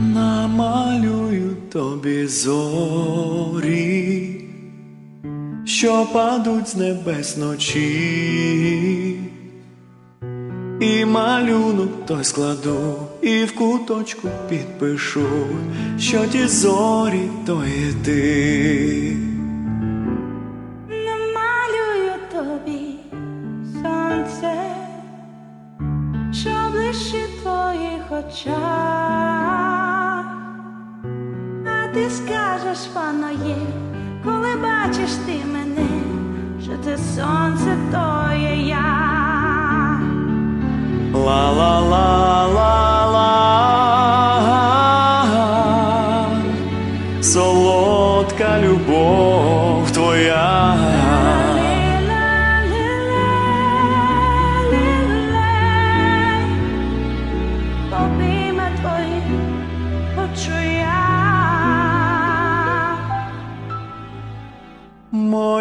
Намалюю тобі зорі, що падуть з небес ночі, малюнок той складу, і в куточку підпишу, що ті зорі то є ти. Намалюю тобі сонце, що блищить твоїх очах, а ти скажеш, є, коли бачиш ти мене, що це сонце то є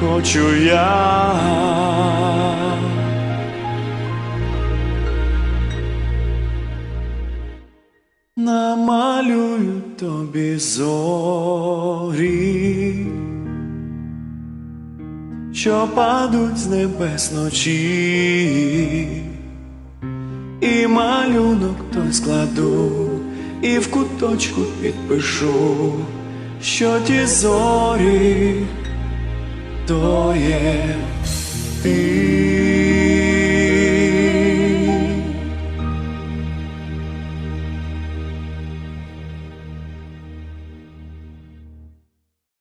Хочу я. Намалюю тобі зорі, що падуть з небес ночі і малюнок той складу, і в куточку підпишу, що ті зорі то є ти.